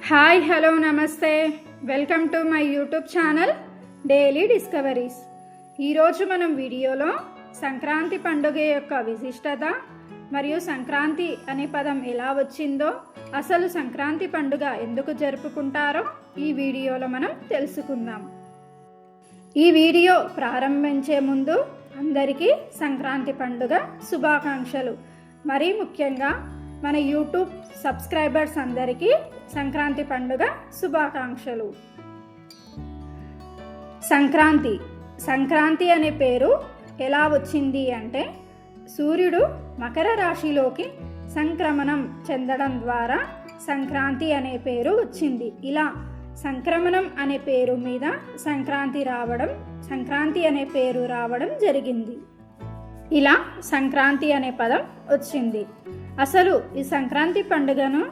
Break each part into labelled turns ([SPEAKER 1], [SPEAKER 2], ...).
[SPEAKER 1] Hi hello నమస్తే. Welcome to my YouTube channel Daily Discoveries. ఈరోజు మనం వీడియోలో సంక్రాంతి పండుగ యొక్క విశిష్టత మరియు సంక్రాంతి అనే పదం ఎలా వచ్చిందో అసలు సంక్రాంతి పండుగ ఎందుకు జరుపుకుంటారో ఈ వీడియోలో మనం తెలుసుకుందాం. ఈ వీడియో ప్రారంభించే ముందు అందరికీ సంక్రాంతి పండుగ శుభాకాంక్షలు. మరీ ముఖ్యంగా మన యూట్యూబ్ సబ్స్క్రైబర్స్ అందరికీ సంక్రాంతి పండుగ శుభాకాంక్షలు. సంక్రాంతి. సంక్రాంతి అనే పేరు ఎలా వచ్చింది అంటే సూర్యుడు మకర రాశిలోకి సంక్రమణం చెందడం ద్వారా సంక్రాంతి అనే పేరు వచ్చింది. ఇలా సంక్రమణం అనే పేరు మీద సంక్రాంతి రావడం సంక్రాంతి అనే పేరు రావడం జరిగింది. ఇలా సంక్రాంతి అనే పదం వచ్చింది. అసలు ఈ సంక్రాంతి పండుగను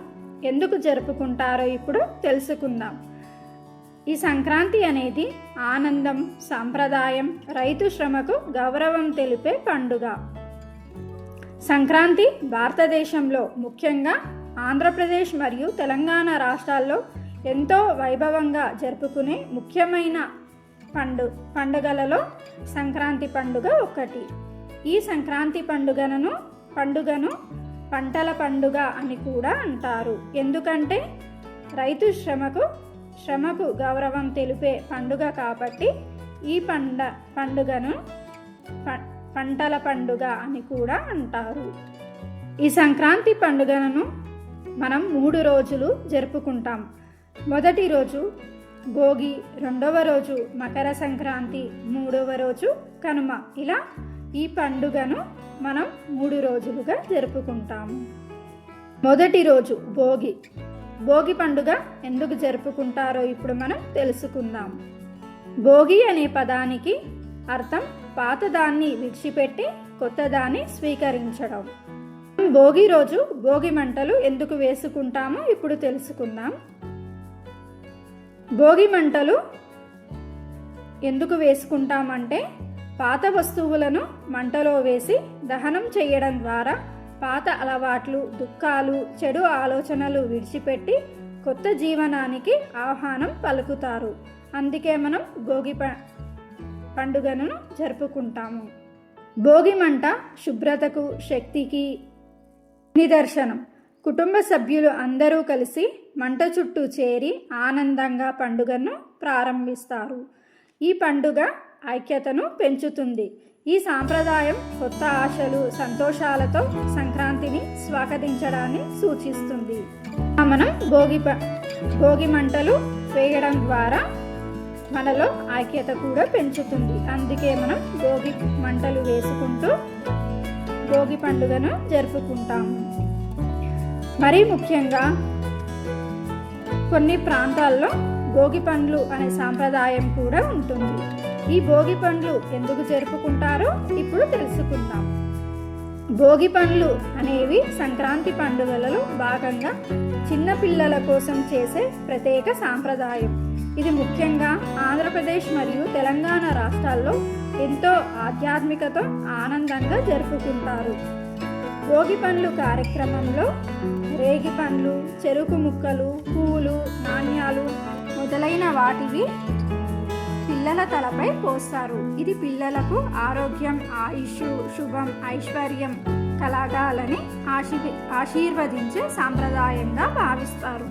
[SPEAKER 1] ఎందుకు జరుపుకుంటారో ఇప్పుడు తెలుసుకుందాం. ఈ సంక్రాంతి అనేది ఆనందం సాంప్రదాయం రైతు శ్రమకు గౌరవం తెలిపే పండుగ. సంక్రాంతి భారతదేశంలో ముఖ్యంగా ఆంధ్రప్రదేశ్ మరియు తెలంగాణ రాష్ట్రాల్లో ఎంతో వైభవంగా జరుపుకునే ముఖ్యమైన పండు పండుగలలో సంక్రాంతి పండుగ ఒకటి. ఈ సంక్రాంతి పండుగను పండుగను పంటల పండుగ అని కూడా అంటారు. ఎందుకంటే రైతు శ్రమకు శ్రమకు గౌరవం తెలిపే పండుగ కాబట్టి ఈ పండ పండుగను ప- పంటల పండుగ అని కూడా అంటారు. ఈ సంక్రాంతి పండుగను మనం మూడు రోజులు జరుపుకుంటాం. మొదటి రోజు భోగి రెండవ రోజు మకర సంక్రాంతి మూడవ రోజు కనుమ. ఇలా ఈ పండుగను మనం మూడు రోజులుగా జరుపుకుంటాము మొదటి రోజు భోగి. భోగి పండుగ ఎందుకు జరుపుకుంటారో ఇప్పుడు మనం తెలుసుకుందాం. భోగి అనే పదానికి అర్థం పాతదాన్ని విడిచిపెట్టి కొత్తదాన్ని స్వీకరించడం. భోగి రోజు భోగి మంటలు ఎందుకు వేసుకుంటామో ఇప్పుడు తెలుసుకుందాం. భోగి మంటలు ఎందుకు వేసుకుంటామంటే పాత వస్తువులను మంటలో వేసి దహనం చేయడం ద్వారా పాత అలవాట్లు దుఃఖాలు చెడు ఆలోచనలు విడిచిపెట్టి కొత్త జీవనానికి ఆహ్వానం పలుకుతారు. అందుకే మనం భోగి ప పండుగను జరుపుకుంటాము. భోగి మంట శుభ్రతకు శక్తికి నిదర్శనం. కుటుంబ సభ్యులు అందరూ కలిసి మంట చుట్టూ చేరి ఆనందంగా పండుగను ప్రారంభిస్తారు. ఈ పండుగ ఐక్యతను పెంచుతుంది. ఈ సాంప్రదాయం కొత్త ఆశలు సంతోషాలతో సంక్రాంతిని స్వాగతించడాన్ని సూచిస్తుంది. మనం భోగి ప భోగి మంటలు వేయడం ద్వారా మనలో ఐక్యత కూడా పెంచుతుంది. అందుకే మనం భోగి మంటలు వేసుకుంటూ భోగి పండుగను జరుపుకుంటాము మరీ ముఖ్యంగా కొన్ని ప్రాంతాల్లో భోగి పండ్లు అనే సాంప్రదాయం కూడా ఉంటుంది. ఈ భోగి పండ్లు ఎందుకు జరుపుకుంటారో ఇప్పుడు తెలుసుకుందాం. భోగి పండ్లు అనేవి సంక్రాంతి పండుగలలో భాగంగా చిన్నపిల్లల కోసం చేసే ప్రత్యేక సాంప్రదాయం. ఇది ముఖ్యంగా ఆంధ్రప్రదేశ్ మరియు తెలంగాణ రాష్ట్రాల్లో ఎంతో ఆధ్యాత్మికతో ఆనందంగా జరుపుకుంటారు. భోగి పండ్లు కార్యక్రమంలో రేగి పండ్లు చెరుకు ముక్కలు పూలు నాణ్యాలు మొదలైన వాటివి పిల్లల తలపై పోస్తారు. ఇది పిల్లలకు ఆరోగ్యం ఆయుష్ శుభం ఐశ్వర్యం కలగాలని ఆశీ ఆశీర్వదించే సాంప్రదాయంగా భావిస్తారు.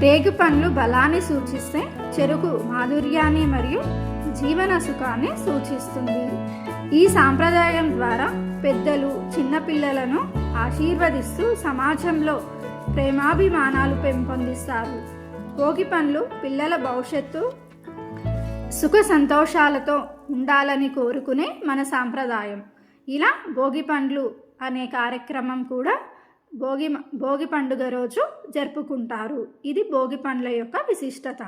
[SPEAKER 1] రేగు పండ్లు బలాన్ని సూచిస్తే చెరుకు మాధుర్యాన్ని మరియు జీవన సుఖాన్ని సూచిస్తుంది. ఈ సాంప్రదాయం ద్వారా పెద్దలు చిన్నపిల్లలను ఆశీర్వదిస్తూ సమాజంలో ప్రేమాభిమానాలు పెంపొందిస్తారు. భోగి పండ్లు పిల్లల భవిష్యత్తు సుఖ సంతోషాలతో ఉండాలని కోరుకునే మన సాంప్రదాయం. ఇలా భోగి పండ్లు అనే కార్యక్రమం కూడా భోగి భోగి పండుగ రోజు జరుపుకుంటారు. ఇది భోగి పండ్ల యొక్క విశిష్టత.